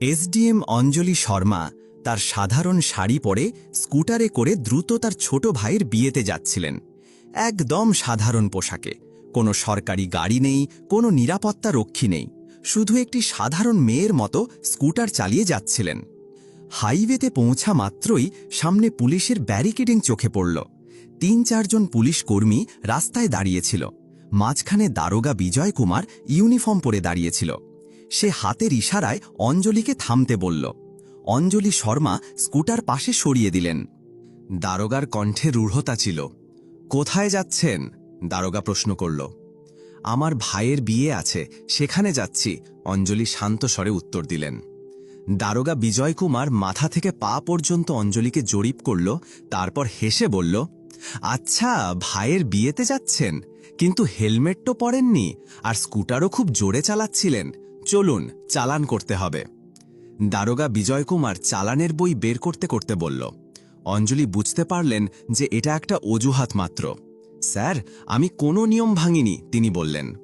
SDM অঞ্জলি শর্মা তার সাধারণ শাড়ি পরে স্কুটারে করে দ্রুত তার ছোট ভাইয়ের বিয়েতে যাচ্ছিলেন। একদম সাধারণ পোশাকে। কোনো সরকারি গাড়ি নেই, কোনো নিরাপত্তা রক্ষী নেই। শুধু একটি সাধারণ মেয়ের মতো স্কুটার চালিয়ে যাচ্ছিলেন। হাইওয়েতে পৌঁছা মাত্রই সামনে পুলিশের ব্যারিকেডিং চোখে পড়ল। তিন চারজন পুলিশ কর্মী রাস্তায় দাঁড়িয়েছিল। মাঝখানে দারোগা বিজয় কুমার ইউনিফর্ম পরে দাঁড়িয়েছিল। সে হাতের ইশারায় অঞ্জলিকে থামতে বলল। অঞ্জলি শর্মা স্কুটার পাশে সরিয়ে দিলেন। দারোগার কণ্ঠে রূঢ়তা ছিল। কোথায় যাচ্ছেন? দারোগা প্রশ্ন করল। আমার ভাইয়ের বিয়ে আছে, সেখানে যাচ্ছি, অঞ্জলি শান্ত স্বরে উত্তর দিলেন। দারোগা বিজয় কুমার মাথা থেকে পা পর্যন্ত অঞ্জলিকে জরিপ করল, তারপর হেসে বলল আচ্ছা ভাইয়ের বিয়েতে যাচ্ছেন, কিন্তু হেলমেট তো পরেননি, আর স্কুটারও খুব জোরে চালাচ্ছিলেন চলুন চালান করতে হবে। দারোগা বিজয় কুমার চালানের বই বের করতে করতে বলল, অঞ্জলি, বুঝতে পারলেন যে এটা একটা অজুহাত মাত্র। স্যার, আমি কোনো নিয়ম ভাঙিনি, তিনি বললেন।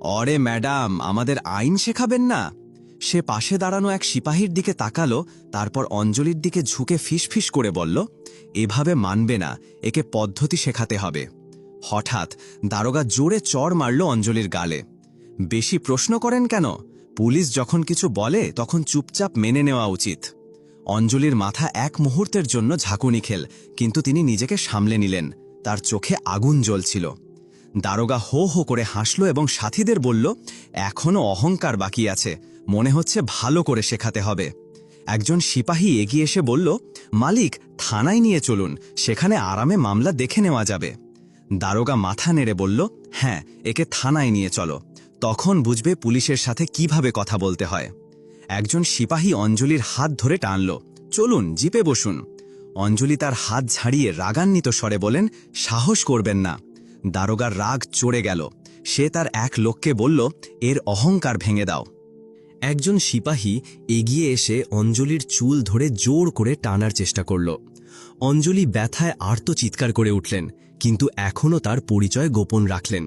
অরে ম্যাডাম, আমাদের আইন শেখাবেন না? সে পাশে দাঁড়ানো এক সিপাহীর দিকে তাকালো, তারপর অঞ্জলির দিকে ঝুঁকে ফিসফিস করে বলল, এভাবে মানবে না, একে পদ্ধতি শেখাতে হবে। হঠাৎ দারোগা জোরে চড় মারল অঞ্জলির গালে। বেশি প্রশ্ন করেন কেন? পুলিশ যখন কিছু বলে, তখন চুপচাপ মেনে নেওয়া উচিত। অঞ্জলির মাথা এক মুহূর্তের জন্য ঝাঁকুনি খেল, কিন্তু তিনি নিজেকে সামলে নিলেন। তার চোখে আগুন জ্বলছিল। দারোগা হো হো করে হাসল এবং সাথীদের বলল এখনও অহংকার বাকি আছে। মনে হচ্ছে ভালো করে শেখাতে হবে। একজন সিপাহী এগিয়ে এসে বলল, মালিক, থানায় নিয়ে চলুন। সেখানে আরামে মামলা দেখে নেওয়া যাবে। দারোগা মাথা নেড়ে বলল হ্যাঁ একে থানায় নিয়ে চলো। তখন বুঝবে পুলিশের সাথে কীভাবে কথা বলতে হয়। একজন সিপাহী অঞ্জলির হাত ধরে টানল, চলুন, জিপে বসুন। অঞ্জলি তার হাত ঝাড়িয়ে রাগান্বিত স্বরে বলেন, সাহস করবেন না। দারোগার রাগ চড়ে গেল। সে তার এক লোককে বলল, এর অহংকার ভেঙে দাও। একজন সিপাহী এগিয়ে এসে অঞ্জলির চুল ধরে জোর করে টানার চেষ্টা করল। অঞ্জলি ব্যথায় আর্ত চিৎকার করে উঠলেন, কিন্তু এখনও তার পরিচয় গোপন রাখলেন।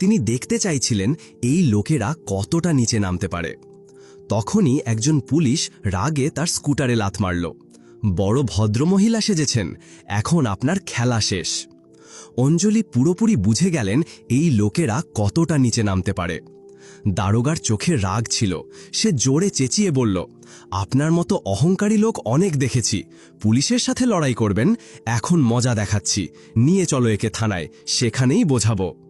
তিনি দেখতে চাইছিলেন এই লোকেরা কতটা নিচে নামতে পারে। তখনই একজন পুলিশ রাগে তার স্কুটারে লাথ মারল। বড় ভদ্রমহিলা সেজেছেন, এখন আপনার খেলা শেষ। অঞ্জলি পুরোপুরি বুঝে গেলেন এই লোকেরা কতটা নিচে নামতে পারে। দারোগার চোখে রাগ ছিল, সে জোরে চেঁচিয়ে বলল, আপনার মতো অহংকারী লোক অনেক দেখেছি, পুলিশের সাথে লড়াই করবেন, এখন মজা দেখাচ্ছি, নিয়ে চলো একে থানায়, সেখানেই বোঝাবো।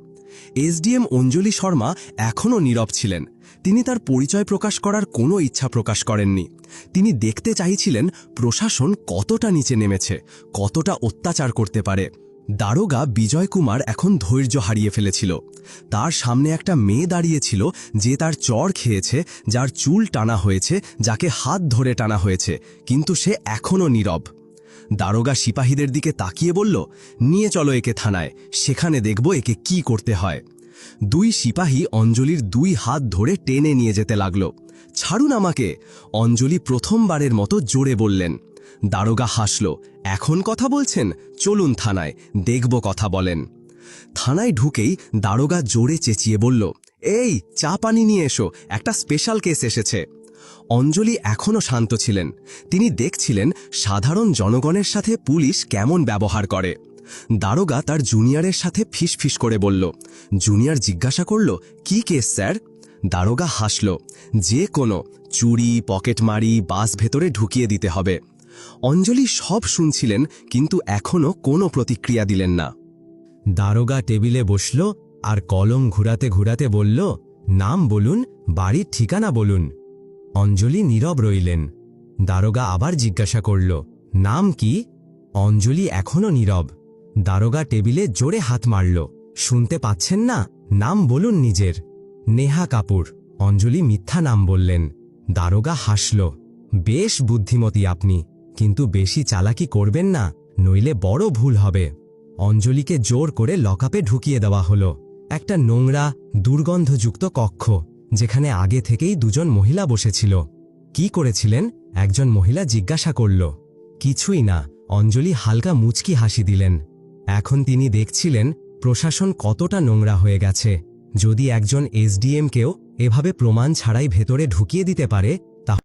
এসডিএম অঞ্জলি শর্মা এখনও নীরব ছিলেন। তিনি তার পরিচয় প্রকাশ করার কোনো ইচ্ছা প্রকাশ করেননি। তিনি দেখতে চাইছিলেন প্রশাসন কতটা নিচে নেমেছে, কতটা অত্যাচার করতে পারে। দারোগা বিজয় কুমার এখন ধৈর্য হারিয়ে ফেলেছিল। তার সামনে একটা মেয়ে দাঁড়িয়েছিল যে তার চর খেয়েছে, যার চুল টানা হয়েছে, যাকে হাত ধরে টানা হয়েছে, কিন্তু সে এখনও নীরব। দারোগা সিপাহীদের দিকে তাকিয়ে বলল, নিয়ে চলো একে থানায়, সেখানে দেখব একে কি করতে হয়। দুই সিপাহী অঞ্জলির দুই হাত ধরে টেনে নিয়ে যেতে লাগল। ছাড়ুন আমাকে, অঞ্জলি প্রথমবারের মতো জোরে বললেন। দারোগা হাসল, এখন কথা বলছেন? চলুন থানায়, দেখব কথা বলেন। থানায় ঢুকেই দারোগা জোরে চেঁচিয়ে বলল, এই, চা পানি নিয়ে এসো, একটা স্পেশাল কেস এসেছে। অঞ্জলি এখনও শান্ত ছিলেন। তিনি দেখছিলেন সাধারণ জনগণের সাথে পুলিশ কেমন ব্যবহার করে। দারোগা তার জুনিয়রের সাথে ফিসফিস করে বলল, জুনিয়র জিজ্ঞাসা করল, কি কেস, স্যার? দারোগা হাসল, যে কোনো, চুরি, পকেটমারি, বাস ভেতরে ঢুকিয়ে দিতে হবে। অঞ্জলি সব শুনছিলেন, কিন্তু এখনও কোনো প্রতিক্রিয়া দিলেন না। দারোগা টেবিলে বসল আর কলম ঘুরাতে ঘুরাতে বলল, নাম বলুন, বাড়ির ঠিকানা বলুন। অঞ্জলি নীরব রইলেন। দারোগা আবার জিজ্ঞাসা করল, নাম কি? অঞ্জলি এখনও নীরব। দারোগা টেবিলে জোরে হাত মারল, শুনতে পাচ্ছেন না? নাম বলুন নিজের। নেহা কাপুর, অঞ্জলি মিথ্যা নাম বললেন। দারোগা হাসল, বেশ বুদ্ধিমতী আপনি, কিন্তু বেশি চালাকি করবেন না, নইলে বড় ভুল হবে। অঞ্জলিকে জোর করে লকআপে ঢুকিয়ে দেওয়া হলো। একটা নোংরা, দুর্গন্ধযুক্ত কক্ষ। যেখানে আগে থেকেই দুজন মহিলা বসেছিল। কি করেছিলেন? একজন মহিলা জিজ্ঞাসা করল। কিছুই না, অঞ্জলি হালকা মুচকি হাসি দিলেন। এখন তিনি দেখছিলেন, প্রশাসন কতটা নোংরা হয়ে গেছে। যদি একজন এসডিএমকেও এভাবে প্রমাণ ছাড়াই ভেতরে ঢুকিয়ে দিতে পারে